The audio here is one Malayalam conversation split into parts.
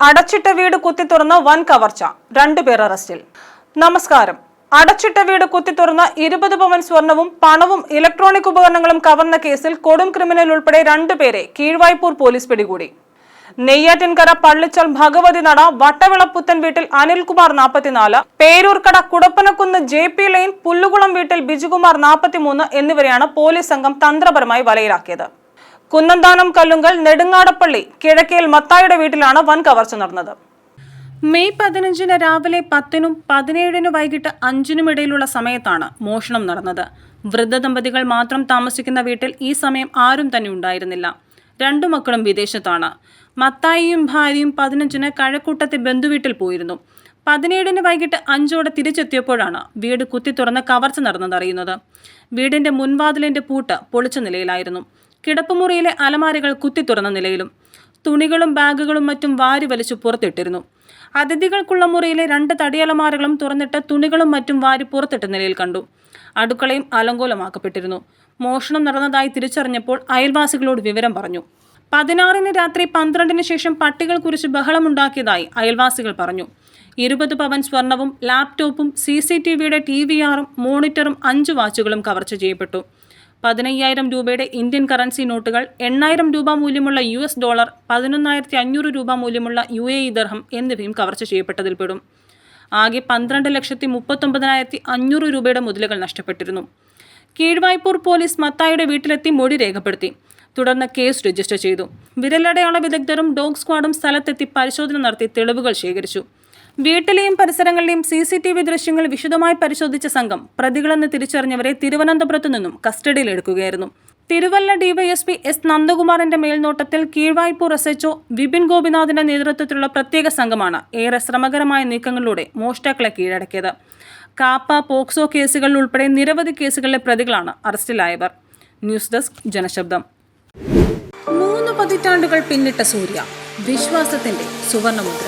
അടച്ചിട്ട വീട് കുത്തി തുറന്ന വൻ കവർച്ച. രണ്ടുപേർ അറസ്റ്റിൽ. നമസ്കാരം. അടച്ചിട്ട വീട് കുത്തി തുറന്ന ഇരുപത് പവൻ സ്വർണവും പണവും ഇലക്ട്രോണിക് ഉപകരണങ്ങളും കവർന്ന കേസിൽ കൊടും ക്രിമിനൽ ഉൾപ്പെടെ രണ്ടുപേരെ കീഴ്വായ്പൂർ പോലീസ് പിടികൂടി. നെയ്യാറ്റിൻകര പള്ളിച്ചൽ ഭഗവതി നട വട്ടവിളപ്പുത്തൻ വീട്ടിൽ അനിൽകുമാർ നാൽപ്പത്തിനാല് Peroorkada Kudappanakunnu J P line Pullukulam വീട്ടിൽ ബിജുകുമാർ നാൽപ്പത്തിമൂന്ന് എന്നിവരെയാണ് പോലീസ് സംഘം തന്ത്രപരമായി വലയിലാക്കിയത്. കുന്നന്താനം കല്ലുങ്കൽ നെടുങ്ങാടപ്പള്ളി കിഴക്കേൽ മത്തായുടെ വീട്ടിലാണ് വൻ കവർച്ച നടന്നത്. മെയ് പതിനഞ്ചിന് രാവിലെ പത്തിനും പതിനേഴിന് വൈകിട്ട് അഞ്ചിനും ഇടയിലുള്ള സമയത്താണ് മോഷണം നടന്നത്. വൃദ്ധ ദമ്പതികൾ മാത്രം താമസിക്കുന്ന വീട്ടിൽ ഈ സമയം ആരും തന്നെ ഉണ്ടായിരുന്നില്ല. രണ്ടു മക്കളും വിദേശത്താണ്. മത്തായിയും ഭാര്യയും പതിനഞ്ചിന് കഴക്കൂട്ടത്തെ ബന്ധുവീട്ടിൽ പോയിരുന്നു. പതിനേഴിന് വൈകിട്ട് അഞ്ചോടെ തിരിച്ചെത്തിയപ്പോഴാണ് വീട് കുത്തി തുറന്ന് കവർച്ച നടന്നതറിയുന്നത് വീടിന്റെ മുൻവാതിലിന്റെ പൂട്ട് പൊളിച്ച നിലയിലായിരുന്നു. കിടപ്പുമുറിയിലെ അലമാരകൾ കുത്തി തുറന്ന നിലയിലും തുണികളും ബാഗുകളും മറ്റും വാരി വലിച്ചു പുറത്തിട്ടിരുന്നു. അതിഥികൾക്കുള്ള മുറിയിലെ രണ്ട് തടിയലമാരകളും തുറന്നിട്ട് തുണികളും മറ്റും വാരി പുറത്തിട്ട നിലയിൽ കണ്ടു. അടുക്കളയും അലങ്കോലമാക്കപ്പെട്ടിരുന്നു. മോഷണം നടന്നതായി തിരിച്ചറിഞ്ഞപ്പോൾ അയൽവാസികളോട് വിവരം പറഞ്ഞു. പതിനാറിന് രാത്രി പന്ത്രണ്ടിന് ശേഷം പട്ടികൾ കുറിച്ച് ബഹളമുണ്ടാക്കിയതായി അയൽവാസികൾ പറഞ്ഞു. ഇരുപത് പവൻ സ്വർണവും ലാപ്ടോപ്പും സി സി ടി വിയുടെ ടി വി ആറും മോണിറ്ററും അഞ്ച് വാച്ചുകളും കവർച്ച ചെയ്യപ്പെട്ടു. പതിനയ്യായിരം രൂപയുടെ ഇന്ത്യൻ കറൻസി നോട്ടുകൾ എണ്ണായിരം രൂപ മൂല്യമുള്ള യു എസ് ഡോളർ പതിനൊന്നായിരത്തി അഞ്ഞൂറ് രൂപ മൂല്യമുള്ള യു എ ഇ ദർഹം എന്നിവയും കവർച്ച ചെയ്യപ്പെട്ടതിൽപ്പെടും ആകെ പന്ത്രണ്ട് ലക്ഷത്തി മുപ്പത്തൊമ്പതിനായിരത്തി അഞ്ഞൂറ് രൂപയുടെ മുതലുകൾ നഷ്ടപ്പെട്ടിരുന്നു. കീഴ്വായ്പൂർ പോലീസ് മത്തായുടെ വീട്ടിലെത്തി മൊഴി രേഖപ്പെടുത്തി. തുടർന്ന് കേസ് രജിസ്റ്റർ ചെയ്തു. വിരലടയാള വിദഗ്ധരും ഡോഗ് സ്ക്വാഡും സ്ഥലത്തെത്തി പരിശോധന നടത്തി തെളിവുകൾ ശേഖരിച്ചു. വീട്ടിലെയും പരിസരങ്ങളിലെയും സി സി ടി വി ദൃശ്യങ്ങൾ വിശദമായി പരിശോധിച്ച സംഘം പ്രതികളെന്ന് തിരിച്ചറിഞ്ഞവരെ തിരുവനന്തപുരത്തു നിന്നും കസ്റ്റഡിയിലെടുക്കുകയായിരുന്നു. തിരുവല്ല ഡിവൈഎസ്പി എസ് നന്ദകുമാറിന്റെ മേൽനോട്ടത്തിൽ കീഴ്വായ്പൂർ എസ് എച്ച്ഒ വിപിൻ ഗോപിനാഥിന്റെ നേതൃത്വത്തിലുള്ള പ്രത്യേക സംഘമാണ് ഏറെ ശ്രമകരമായ നീക്കങ്ങളിലൂടെ മോഷ്ടാക്കളെ കീഴടക്കിയത്. കാപ്പ പോക്സോ കേസുകളിൽ ഉൾപ്പെടെ നിരവധി കേസുകളിലെ പ്രതികളാണ് അറസ്റ്റിലായവർ. News desk ജനശബ്ദം. മൂന്ന് പതിറ്റാണ്ടുകൾ പിന്നിട്ട സൂര്യ വിശ്വാസത്തിന്റെ സുവർണമുദ്ര.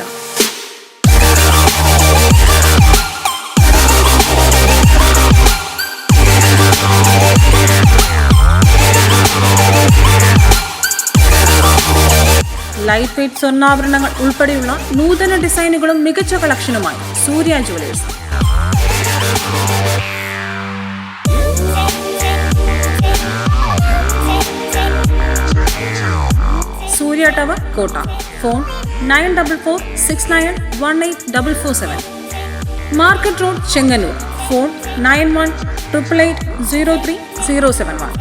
ലൈറ്റ് വെയ്റ്റ് സ്വർണാഭരണങ്ങൾ ഉൾപ്പെടെയുള്ള നൂതന ഡിസൈനുകളും മികച്ച കളക്ഷനുമായി സൂര്യ ജുവലേഴ്സ് ടവർ കോട്ട phone nine double four six nine one eight double four seven market road Chengannur phone nine one triple eight zero three zero seven one